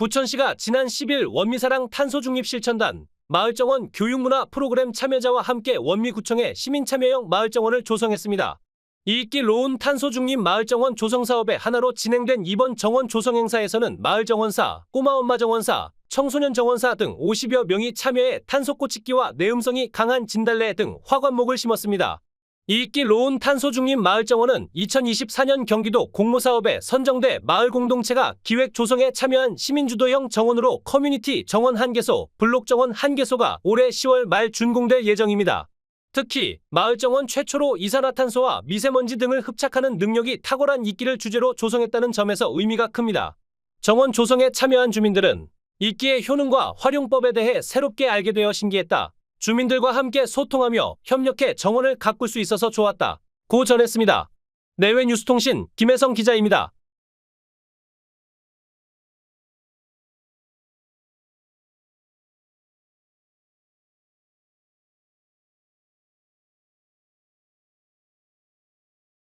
부천시가 지난 10일 원미사랑 탄소중립실천단 마을정원 교육문화 프로그램 참여자와 함께 원미구청에 시민참여형 마을정원을 조성했습니다. 이익기 로운 탄소중립 마을정원 조성사업의 하나로 진행된 이번 정원 조성 행사에서는 마을정원사, 꼬마엄마정원사, 청소년정원사 등 50여 명이 참여해 탄소꽃짓기와 내음성이 강한 진달래 등 화관목을 심었습니다. 이익기 로운 탄소 중립 마을정원은 2024년 경기도 공모사업에 선정돼 마을 공동체가 기획 조성에 참여한 시민주도형 정원으로 커뮤니티 정원 한개소 블록 정원 한개소가 올해 10월 말 준공될 예정입니다. 특히 마을 정원 최초로 이산화탄소와 미세먼지 등을 흡착하는 능력이 탁월한 이끼를 주제로 조성했다는 점에서 의미가 큽니다. 정원 조성에 참여한 주민들은 이끼의 효능과 활용법에 대해 새롭게 알게 되어 신기했다. 주민들과 함께 소통하며 협력해 정원을 가꿀 수 있어서 좋았다. 고 전했습니다. 내외 뉴스통신 김혜성 기자입니다.